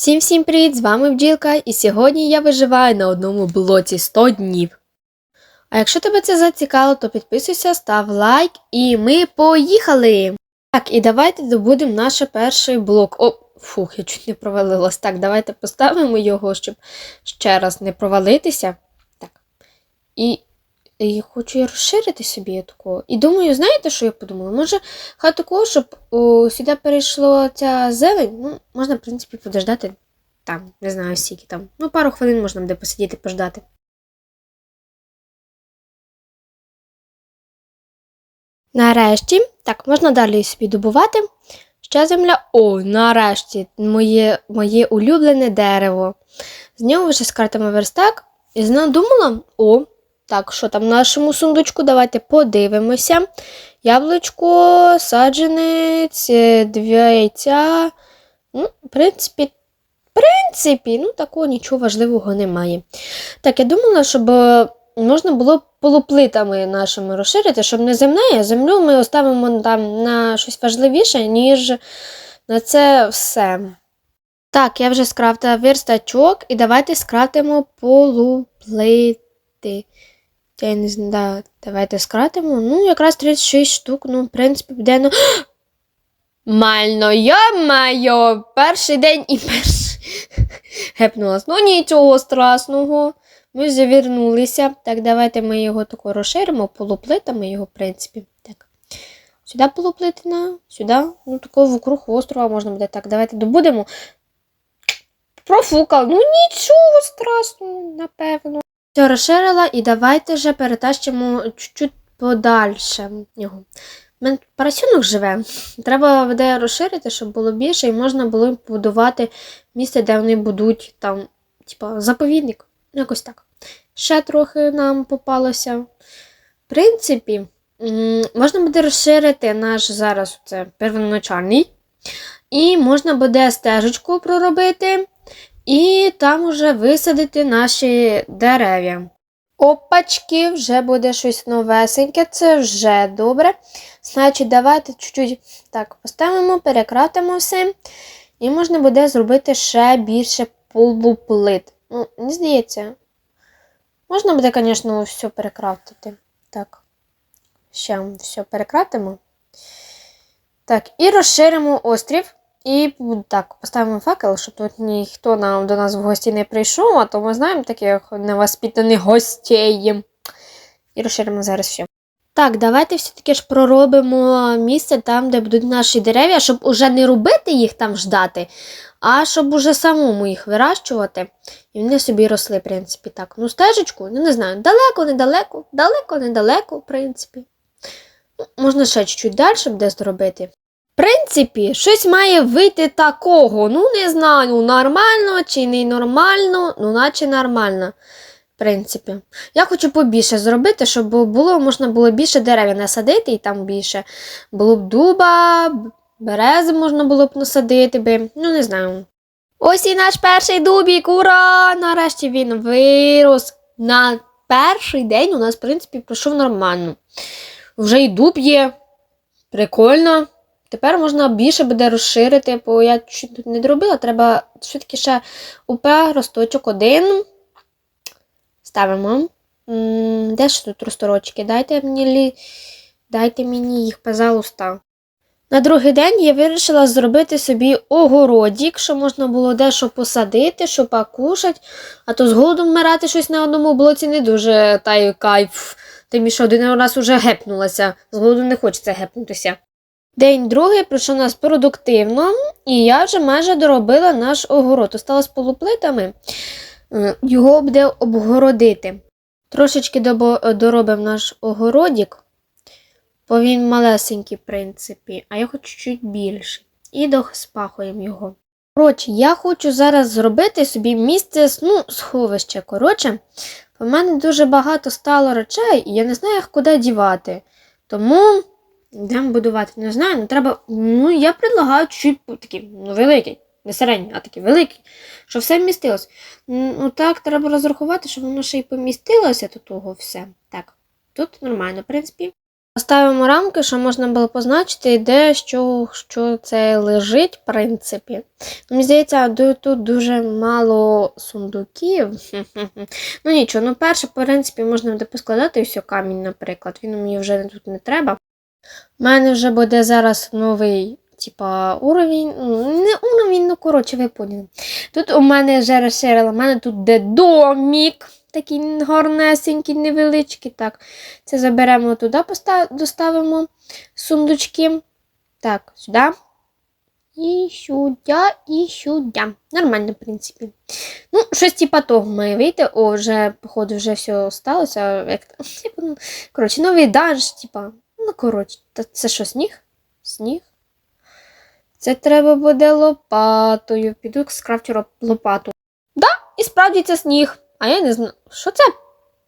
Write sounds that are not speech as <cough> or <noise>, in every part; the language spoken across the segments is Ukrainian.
Всім всім привіт! З вами Бджілка, і сьогодні я виживаю на одному блоці 100 днів. А якщо тебе це зацікавило, то підписуйся, став лайк, і ми поїхали! Так, і давайте добудемо наш перший блок. О, фух, я чуть не провалилась. Так, давайте поставимо його, щоб ще раз не провалитися. Так. І, і хочу я розширити собі такого. І думаю, знаєте, що я подумала? Може, хай такого, щоб о, сюди перейшла ця зелень, ну, можна, в принципі, подождати там, не знаю, скільки там. Ну, пару хвилин можна буде посидіти, пождати. Нарешті, так, можна далі собі добувати. Ще земля. О, нарешті, моє, моє улюблене дерево. З нього вже скартимо верстак. І знову думала, о, так, що там в нашому сундучку? Давайте подивимося. Яблучко, саджанець, е, дві яйця. Ну, в принципі, в принципі, ну, такого нічого важливого немає. Так, я думала, щоб е, можна було полуплитами нашими розширити, щоб не земне, а землю ми оставимо там на щось важливіше, ніж на це все. Так, я вже скрафтила верстачок, і давайте скрафтимо полуплити. Я не знаю, да, давайте скратимо. Ну, якраз 36 штук, ну, в принципі, буде. Ну... <gasps> Мально, йо-майо, перший день і перший. <laughs> Гепнулась. Ну, нічого страшного. Ми завернулися. Так, давайте ми його тако розширимо полуплитами його, в принципі. Так. Сюди полуплитина, сюди. Ну, такого вокруг острова можна буде. Так, давайте добудемо. Профукав. Ну, нічого страшного, напевно. Все розширила і давайте вже перетащимо чуть-чуть подальше його. У мене парасюнок живе. Треба буде розширити, щоб було більше, і можна було будувати місце, де вони будуть там, типа, заповідник. Якось так. Ще трохи нам попалося. В принципі, можна буде розширити наш зараз це первоначальний. І можна буде стежечку проробити. І там уже висадити наші дерев'я. Опачки, вже буде щось новесеньке, це вже добре. Значить, давайте чуть-чуть так поставимо, перекратимо все. І можна буде зробити ще більше полуплит. Ну, не здається. Можна буде, звісно, все перекрафтити. Так. Ще все перекратимо. Так, і розширимо острів. І так, поставимо факел, щоб тут ніхто нам до нас в гості не прийшов, а то ми знаємо таких невоспитаних гостей. І розширимо зараз все. Так, давайте все-таки ж проробимо місце там, де будуть наші дерев'я, щоб уже не робити їх там ждати, а щоб уже самому їх вирощувати. І вони собі росли, в принципі, так. Ну, стежечку, ну не знаю, далеко, недалеко, далеко, недалеко, в принципі. Ну, можна ще чуть-чуть далі буде зробити. В принципі, щось має вийти такого. Ну, не знаю, ну, нормально чи не нормально, ну, наче нормально. В принципі. Я хочу побільше зробити, щоб було, можна було більше дерев насадити і там більше. Було б дуба, берези можна було б насадити би. Ну, не знаю. Ось і наш перший дубік, ура! Нарешті він вирос. На перший день у нас, в принципі, пройшов нормально. Вже і дуб є. Прикольно. Тепер можна більше буде розширити, бо я чуть не доробила. Треба все-таки ще УП росточок один. Ставимо. Де ж тут росторочки? Дайте мені. Дайте мені їх, пожалуйста. На другий день я вирішила зробити собі огородік, щоб можна було дещо посадити, що покушати, а то з голоду вмирати щось на одному блоці не дуже та й кайф. Тим що один раз уже гепнулася, з голоду не хочеться гепнутися. День другий пройшов у нас продуктивно, і я вже майже доробила наш огород. Осталось полуплитами. Е, Його буде обгородити. Трошечки добо- доробив наш огородік, бо він малесенький, в принципі, а я хочу чуть більше. І доспахуємо його. Коротше, я хочу зараз зробити собі місце, ну, сховище. Коротше, в мене дуже багато стало речей, і я не знаю, куди дівати. Тому йдемо будувати. Не знаю, ну треба. Ну, я предлагаю чуть такий, ну, великий, не середній, а такий великий, щоб все вмістилось. Ну так, треба розрахувати, щоб воно ще й помістилося до того все. Так, тут нормально, в принципі. Ставимо рамки, що можна було позначити, де що, що це лежить, в принципі. Мені здається, тут дуже мало сундуків. <laughs> Ну нічого, ну перше, в принципі, можна буде поскладати ось камінь, наприклад. Він мені вже тут не треба. У мене вже буде зараз новий, типа, уровень. Ну, Не уровень, ну коротше, ви поняли. Тут у мене вже розширила, у мене тут де домік. Такий гарнесенький, невеличкий. Так, це заберемо туди, доставимо сундучки. Так, сюди. І сюди, і сюди. Нормально, в принципі. Ну, щось типа того має вийти. О, вже, походу, вже все сталося. Як... <laughs> типу, ну, Коротше, новий данж, типа. Ну, коротше, та це що, сніг? Сніг? Це треба буде лопатою. Піду скрафчу роп- лопату. Да, і справді це сніг. А я не знаю, що це?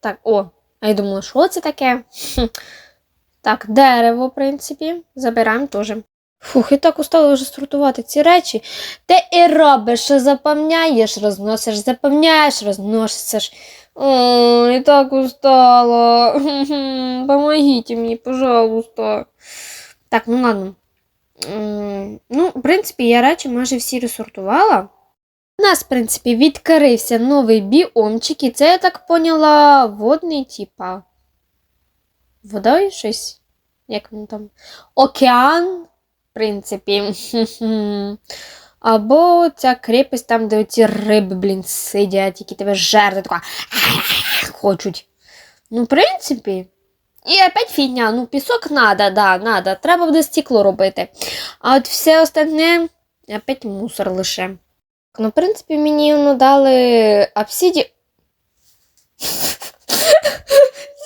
Так, о, а я думала, що це таке? Так, дерево, в принципі, забираємо теж. Фух, і так устала вже сортувати ці речі. Ти і робиш, що запевняєш, розносиш, запевняєш, розносиш. О, і так устала. <laughs> Помогите мені, пожалуйста. Так, ну ладно. Ну, в принципі, я речі майже всі розсортувала. У нас, в принципі, відкрився новий біомчик, і це, я так поняла, водний, типа. Водою щось. Як він там? Океан, в принципі. <laughs> Або ця крепость там, де оці риби, блін, сидять, які тебе жерти, така хочуть. Ну, в принципі. І опять фігня, ну пісок надо, да, надо. Треба буде стекло робити. А от все остальне опять мусор лише. Ну, в принципі, мені ну, дали обсіді.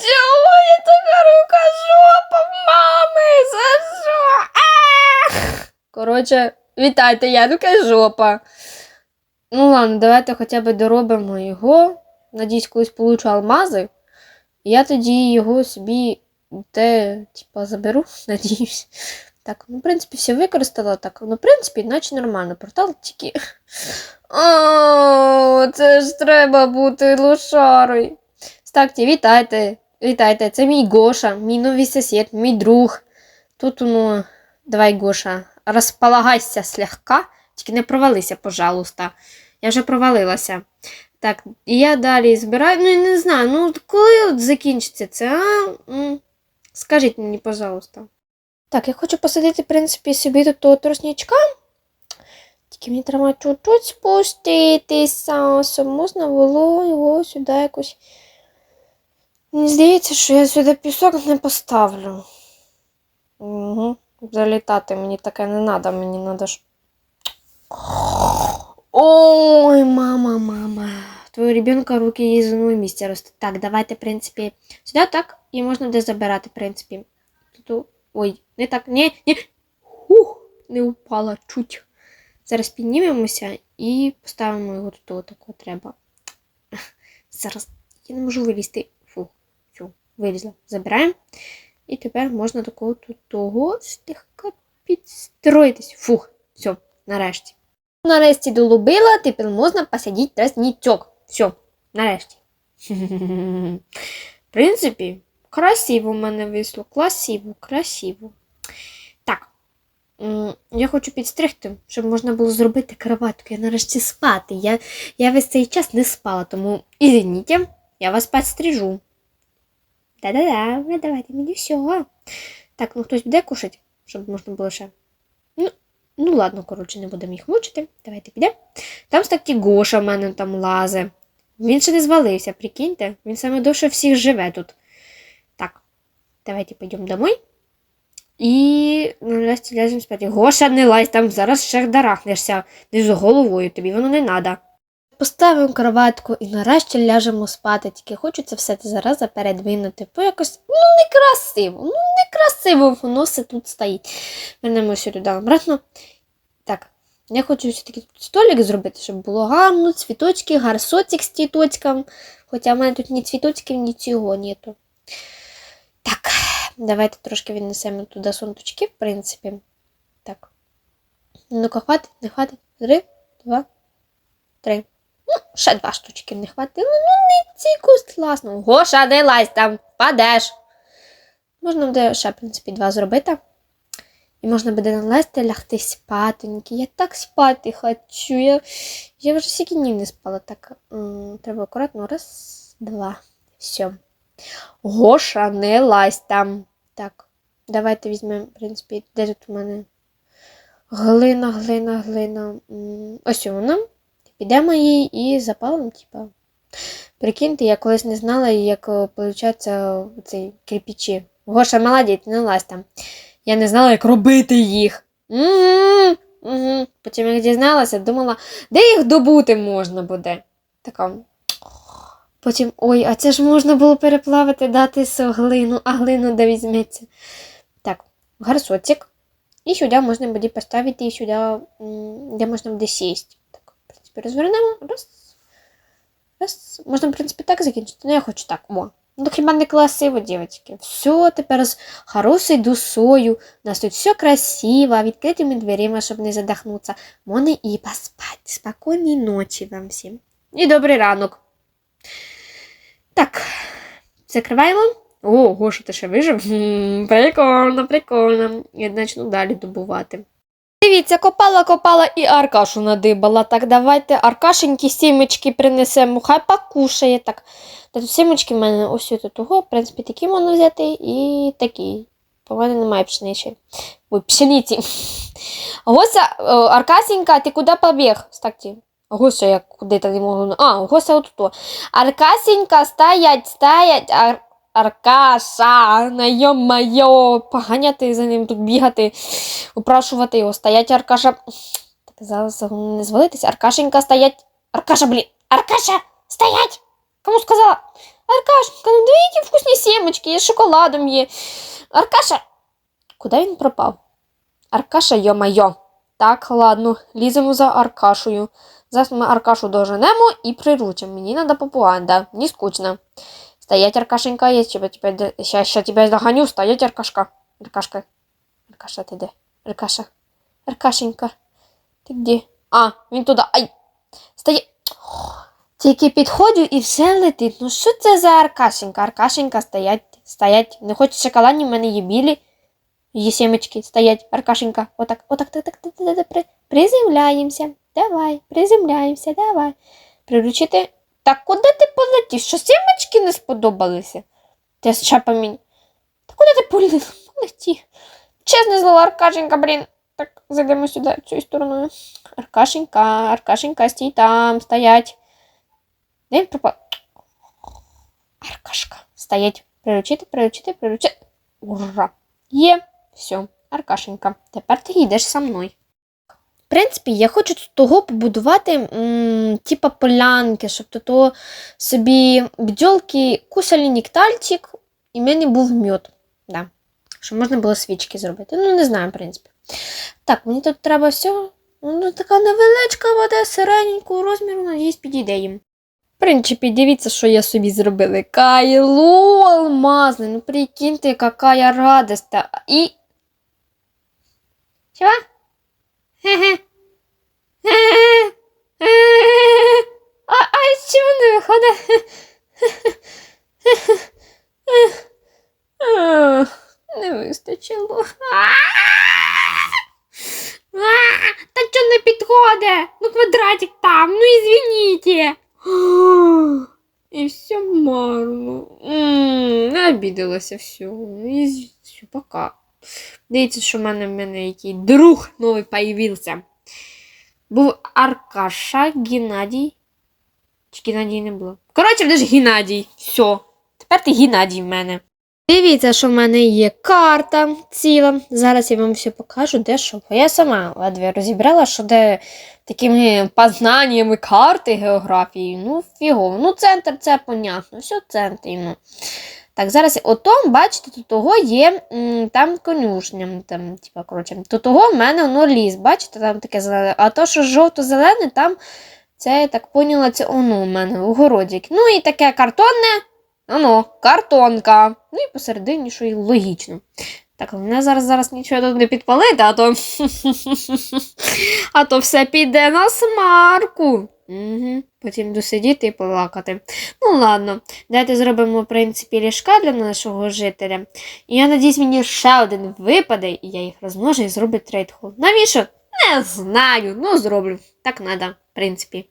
Чого я така рука жопа, мами? За що? Коротше, вітайте, я рука жопа. Ну ладно, давайте хоча б доробимо його. Надіюсь, колись получу алмази. Я тоді його собі де, типа, заберу, <laughs> надіюсь. Так, ну, в принципі, все використала так. Ну, в принципі, наче нормально. Портал тільки. <laughs> О, це ж треба бути лошарою. Стакті, вітайте. Вітайте, це мій Гоша, мій новий сусід, мій друг. Тут, ну, давай, Гоша, розполагайся слегка, тільки не провалися, пожалуйста. Я вже провалилася. Так, і я далі збираю. Ну, я не знаю, ну коли от закінчиться це, а? Скажіть мені, пожалуйста. Так, я хочу посадити, в принципі, собі тут того троснячка. Тільки мені треба чуть-чуть спуститися, щоб можна було його сюди якось. Мені здається, що я сюди пісок не поставлю. Залітати мені таке не треба, мені треба ж. Ой, мама, мама. Твого ребенка руки їй з одного місця. Так, давайте, в принципі, сюди так, і можна де забирати, в принципі. Тут, ой, не так, ні, ні. Хух, не упала чуть. Зараз піднімемося і поставимо його тут отако треба. Зараз я не можу вилізти. Фу, все, вилізла. Забираємо. І тепер можна такого тут того слегка підстроїтись. Фух, все, нарешті. Нарешті долубила, тепер можна посадити тростничок. Все, нарешті. В принципі, красиво в мене вийшло. Красиво, красиво. Так. Я хочу підстригти, щоб можна було зробити кроватку. Я нарешті спати. Я, я весь цей час не спала, тому извините, я вас підстрижу. Да-да-да, ви давайте мені все. Так, ну хтось буде кушати, щоб можна було ще. Ну, ну ладно, коротше, не будемо їх мучити. Давайте підемо. Там статі Гоша в мене там лазе. Він ще не звалився, прикиньте. Він саме довше всіх живе тут. Так, давайте підемо домой. І нарешті ляжемо спати. Гоша, не лазь, там зараз ще дарахнешся. Не з головою, тобі воно не треба. Поставимо кроватку і нарешті ляжемо спати. Тільки хочу це все зараз передвинути. Бо якось ну некрасиво. Ну некрасиво воно все тут стоїть. Вернемося туди обратно. Так, я хочу все-таки тут столик зробити, щоб було гарно, цвіточки, гарсотик з цвіточком. Хоча в мене тут ні цвіточків, ні цього нету. Так, давайте трошки віднесемо туди сундучки, в принципі. Так. Ну-ка, хватить, не хватить. Три, два, три. Ну, ще два штучки не хватило. Ну, не ці куст класно. Гоша, не лазь там, падеш. Можна буде ще, в принципі, два зробити. І можна буде налезти, лягти спатоньки. Я так спати хочу. Я, я вже стільки днів не спала. Так, м, треба акуратно. Раз, два. Все. Гоша, не лазь там. Так, давайте візьмемо, в принципі, де тут у мене глина, глина, глина. М, Ось вона. Підемо її і запалимо, типа. Прикиньте, я колись не знала, як виходить цей кирпичі. Гоша, молодець, не лазь там. Я не знала, як робити їх. Угу. Потім, як дізналася, думала, де їх добути можна буде. Така. Потім, ой, а це ж можна було переплавити, дати глину, а глину де візьметься. Так, гарсотик. І сюди можна буде поставити, і сюди, де можна буде сісти. Розвернемо. Раз. Раз. Можна, в принципі, так закінчити. Ну, я хочу так. О. Ну, хіба не красиво, дівчатки. Все, тепер з хорошою душою. У нас тут все красиво, відкритими дверима, щоб не задохнутися. Можна і поспати. Спокійної ночі вам всім. І добрий ранок. Так, закриваємо. О, Гоша, ти ще вижив? Прикольно, прикольно. Я почну далі добувати. Дивіться, копала, копала і Аркашу надибала. Так, давайте Аркашеньки сімечки принесемо, хай покушає. Так, та тут сімечки в мене ось тут того. В принципі, такі можна взяти і такі. По мене немає пшениці. Ой, пшениці. Гося, Аркасенька, ти куди побіг? Стакті. Гося, я куди-то не можу. А, Гося отут. Аркасенька, стоять, стоять. Ар... Аркаша, йо-майо, поганяти за ним тут бігати, упрашувати його. Стоять, Аркаша. Так зараз не звалитись. Аркашенька, стоять. Аркаша, блін. Аркаша, стоять! Кому сказала? Аркашенька, ну дві вкусні сімочки, з шоколадом є. Аркаша. Куди він пропав? Аркаша, йо-майо. Так, ладно, ліземо за Аркашою. Зараз ми Аркашу доженемо і приручимо. Мені треба попуганда, не скучно. Стоять, Аркашенька, я тебе, тебе, сейчас, сейчас тебя догоню. Стоять, Аркашка. Аркашка. Аркаша, ти де? Аркаша. Аркашенька. Ти де? А, він туди. Ай. Стоять. Тільки підходжу і все летить. Ну що це за Аркашенька? Аркашенька, стоять, стоять. Не хочеш шоколадні, в мене є білі. Є сімечки, стоять, Аркашенька. Отак, отак, так, так, так, так, так, при, приземляємося. Давай, приземляємося, давай. Приручити. Так куди ти полетів? Що сімечки не сподобалися? Ти з чапами. Та куди ти полетів? Чесне слово, Аркашенька, блін. Так, зайдемо сюди, цією стороною. Аркашенька, Аркашенька, стій там, стоять. Де він пропав? Аркашка. Стоять. Приручити, приручити, приручити. Ура! Є. Все, Аркашенька. Тепер ти йдеш со мною. В принципі, я хочу тут того побудувати, типа полянки, щоб тут собі бджолки кусали нектальчик, і в мене був мед. Да. Щоб можна було свічки зробити. Ну, не знаю, в принципі. Так, мені тут треба все. Ну, така невеличка вода, середненького розміру, надіюсь, підійде їм. В принципі, дивіться, що я собі зробила. Кайло алмазне. Ну прикиньте, какая радость. І. Чого? Хе-хе. Хе-хе. Хе-хе. А, а з чого не вистачило. Та чого не підходить? Ну квадратик там, ну извините. І все марно. Не все. І все, пока. Дивіться, що в мене в мене який друг новий появився. Був Аркаша Геннадій. Чи Геннадій не було? Коротше, ж Геннадій. Все. Тепер ти Геннадій в мене. Дивіться, що в мене є карта ціла. Зараз я вам все покажу, де що. Бо я сама ледве розібрала, що де такими познаннями карти географії. Ну, фігово. Ну, центр це понятно, все центр. Ну. Так, зараз отом, бачите, тут того є там конюшня. Там, типа, коротше, тут того в мене воно ліс, бачите, там таке зелене. А то, що жовто-зелене, там це, я так поняла, це воно у мене у городік. Ну і таке картонне. Оно, картонка. Ну і посередині, що і логічно. Так, мене зараз зараз нічого тут не підпалити, а то. <laughs> а то все піде на смарку. Угу. Потім досидіти і плакати. Ну ладно, давайте зробимо, в принципі, ліжка для нашого жителя. І я надіюсь, мені ще один випаде, і я їх розмножу і зроблю трейдхол. Навіщо? Не знаю, ну зроблю. Так надо, в принципі.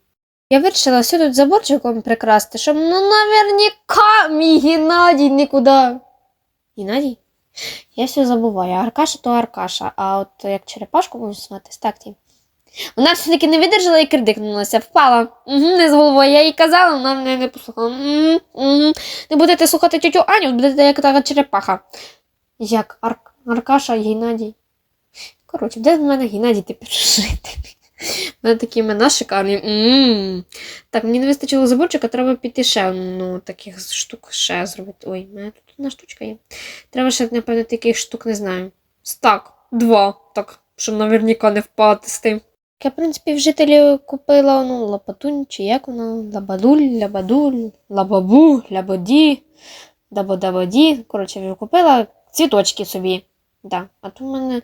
Я вирішила все тут заборчиком прикрасти, щоб ну наверняка мій Геннадій нікуди. Геннадій? Я все забуваю. Аркаша то Аркаша, а от як черепашку можу звати, так ті. Вона все-таки не видержала і кридикнулася, впала. Угу, не з головою. Я їй казала, вона мене не послухала. Угу, угу. Не будете слухати тетю Аню, будете як така черепаха. Як Ар... Аркаша Геннадій. Коротше, де в мене Геннадій тепер жити? <laughs> У мене такі імена шикарні. м Так, мені не вистачило заборчика, треба піти ще ну, таких штук ще зробити. Ой, у мене тут одна штучка є. Треба ще, напевно, таких штук не знаю. Стак, два. Так, щоб наверняка не впати з тим. Я, в принципі, в жителі купила ну, лапатунь, чи як вона, лабадуль, лабадуль, лабабу, лябоді, дабодаводі. Коротше, вже купила цвіточки собі. Да. А то в мене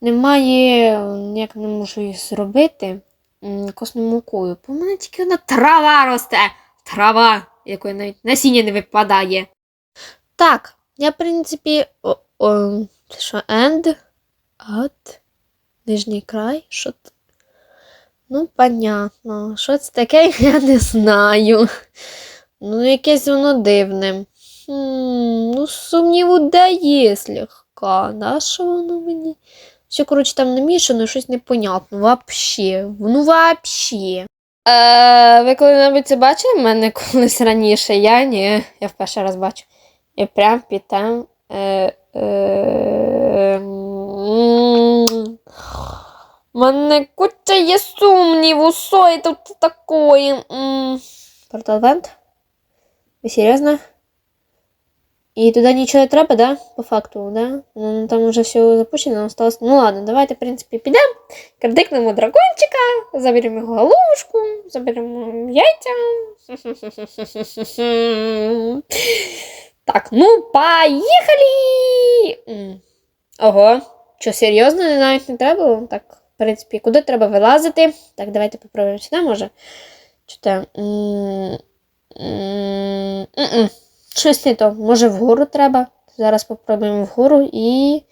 немає, ніяк не можу їх зробити косною мукою. Бо в мене тільки одна трава росте. Трава, якої навіть насіння не випадає. Так, я, в принципі, о, о, що, end, at, нижній край, що це? Ну, понятно. Що це таке, <laughs> я не знаю. Ну, якесь воно дивне. Хм, ну, сумніву дає слегка. Да, що воно мені? Все, коротше, там намішано, щось непонятно. Вообще. Ну, вообще. Е, ви коли-небудь це бачили в мене колись раніше? Я ні. Я вперше раз бачу. І прям під там. Е, е, мене куча є сумніву, що це тут такое? М, Портал Вент? Ви серйозно? І туди нічого не треба, да? По факту, да? Ну, там уже все запущено, осталось. Ну ладно, давайте, в принципі, підемо, кардикнемо дракончика, заберемо його головушку, заберемо яйця. Так, ну, поїхали! М. Ого, що серйозно, навіть не треба було? Так, В принципі, куди треба вилазити? Так, давайте попробуємо сюди, може. М-м. Щось не то. Може вгору треба. Зараз попробуємо вгору і.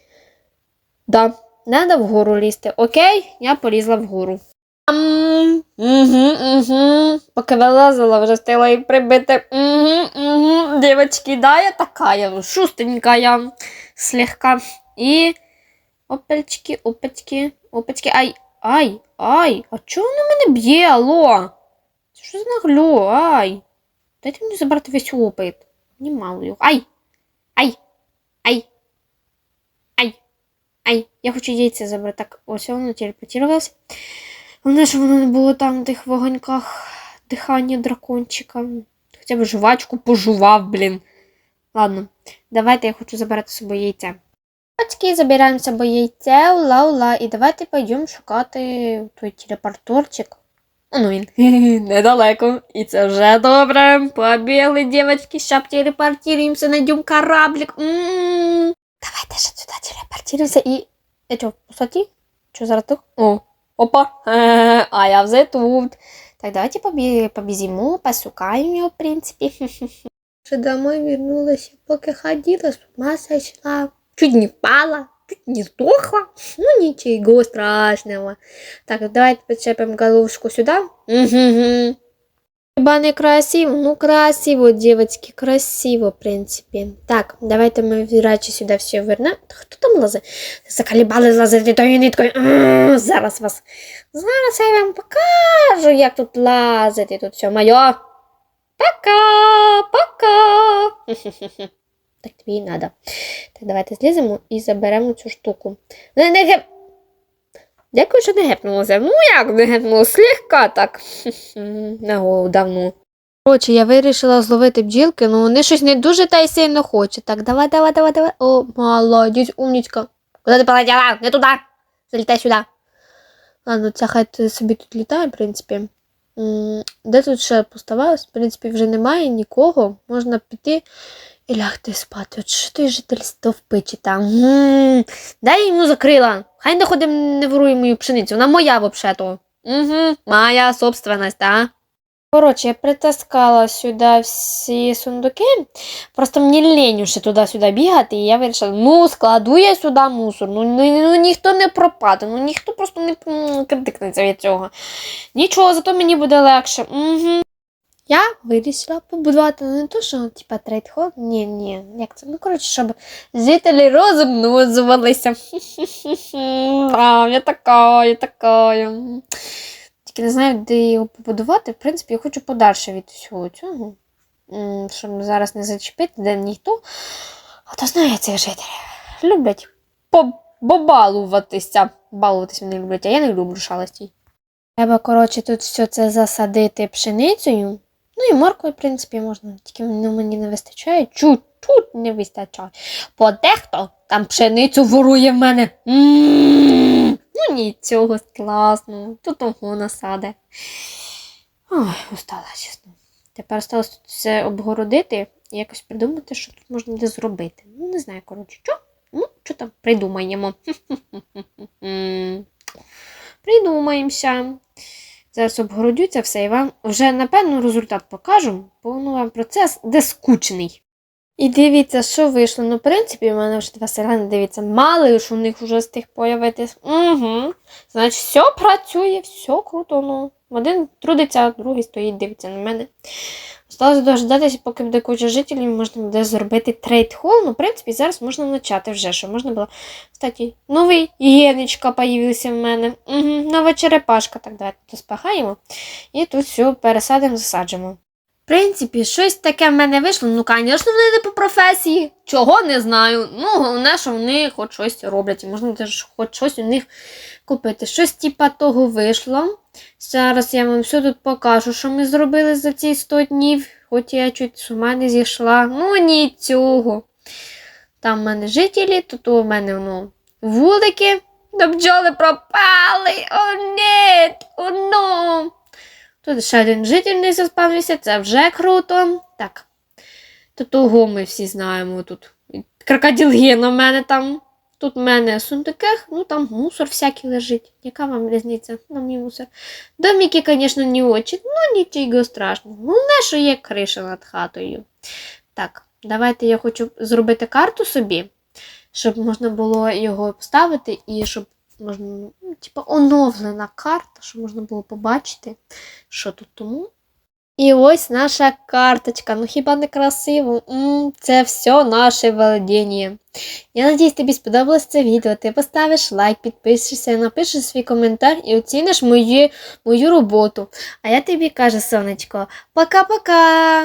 Да, треба вгору лізти. Окей, я полізла вгору. Ам, Угу, угу. Поки вилазила, вже встигла і прибити. Угу, угу. Дівочки, да, я така, шустенькая, слегка. І. Опачки, опачки, опачки. Ай, ай, ай. А чого воно мене б'є, алло? Це що за нагло? Ай. Дайте мені забрати весь опит. Мені мало його. Ай! Ай! Ай! Ай! Ай! Я хочу яйця забрати. Так, ось воно телепортувалося. Головне, щоб воно не було там в тих вогоньках дихання дракончика. Хоча б жувачку пожував, блін. Ладно, давайте я хочу забирати з собою яйця. Батьки, забираємо з собою яйце, ула-ула, і давайте пойдемо шукати той телепорторчик. Ну він <laughs> недалеко, і це вже добре. Побігли, дівчатки, щоб телепортуємося, знайдемо кораблик. М-м-м. Давайте же туди телепортуємося і... Я в пустоті? Що зараз тут? О, опа, <laughs> а я вже тут. Так, давайте побі... побізімо, пошукаємо його, в принципі. <laughs> Вже домой вернулася, поки ходила, з ума сошла. Чуть не впала, чуть не сдохла. Ну, ничего страшного. Так, давайте подцепим головушку сюда. Угу. Хіба не красиво? Ну, красиво, девочки, красиво, в принципі. Так, давайте ми радше сюди все вернемо. Хто там лазить? Закалібали лазити тою ниткою. М, Зараз вас. Зараз я вам покажу, як тут лазити. Тут все моє. Пока, пока. <laughs> Так тобі і надо. Так, давайте зліземо і заберемо цю штуку. Не, не геп... Дякую, що не гепнулося. Ну як не гепнулося? Слегка так. На голову давно. Коротше, я вирішила зловити бджілки, але вони щось не дуже та й сильно хочуть. Так, давай, давай, давай, давай. О, молодець, умнічка. Куди ти полетіла? Не туди. Залітай сюди. Ладно, ця хай собі тут літає, в принципі. Де тут ще поставалось? В принципі, вже немає нікого. Можна піти і лягти спати. От що той житель стовпичі там? М, Дай йому закрила. Хай не ходим, не ворує мою пшеницю. Вона моя взагалі-то. Угу, моя собственность, да? Коротше, я притаскала сюди всі сундуки. Просто мені лень уже туди-сюди бігати, і я вирішила, ну, складу я сюди мусор. Ну, ну, ну ніхто не пропаде, ну ніхто просто не критикнеться від цього. Нічого, зато мені буде легше. Угу. Я вирішила побудувати не то, що типа трейдхол. Ні, ні, як це? Ну, коротше, щоб жителі розмножувалися. <laughs> А, я така, я така. Тільки не знаю, де його побудувати. В принципі, я хочу подальше від всього цього. Щоб зараз не зачепити, де ніхто. А то знає цих жителів. Люблять побалуватися. Балуватися вони люблять, а я не люблю шалостей. Треба, коротше, тут все це засадити пшеницею. Ну і морквою, в принципі, можна, тільки ну, мені не вистачає. Чуть-чуть не вистачає. Бо дехто там пшеницю ворує в мене. М, Ну нічого класно. Тут того насаде. Ой, устала, чесно. Тепер сталося тут все обгородити і якось придумати, що тут можна де зробити. Ну, не знаю, коротше, що? Ну, що там придумаємо. <laughs> Придумаємося. Зараз обгородю це все і вам вже напевно результат покажу, бо ну, вам процес де скучний. І дивіться, що вийшло. Ну, в принципі, у мене вже два селяни, дивіться, мали ж у них вже з тих появитись. Угу. Значить, все працює, все круто. Ну. Один трудиться, другий стоїть, дивиться на мене. Осталось дождатися, поки буде куча жителів, можна буде зробити трейд хол. Ну, в принципі, зараз можна почати вже, що можна було. Кстати, новий єничка появився в мене. Угу, нова черепашка. Так, давайте тут спахаємо. І тут все пересадимо, засаджимо. В принципі, щось таке в мене вийшло. Ну, звісно, вони не по професії. Чого не знаю. Ну, головне, що вони хоч щось роблять. І можна теж хоч щось у них купити. Щось типа того вийшло. Зараз я вам все тут покажу, що ми зробили за ці 100 днів. Хоч я чуть з ума не зійшла. Ну, нічого. Там в мене жителі, тут у мене ну, вулики. До бджоли пропали. О, ні! О, ну! Тут ще один житель не заспавнився, це вже круто. Так. Тут того ми всі знаємо. Тут крокодилген у мене там. Тут в мене сундуки, ну там мусор всякий лежить. Яка вам різниця? Нам не мусор. Домики, звісно, не очень, ну нічого страшного. Головне, що є криша над хатою. Так, давайте я хочу зробити карту собі, щоб можна було його вставити і щоб можна, ну, типу, оновлена карта, щоб можна було побачити, що тут тому. І ось наша карточка. Ну хіба не красиво? м це все наше володіння. Я надіюсь, тобі сподобалось це відео. Ти поставиш лайк, підпишешся, напишеш свій коментар і оціниш мою, мою роботу. А я тобі кажу, сонечко, пока-пока!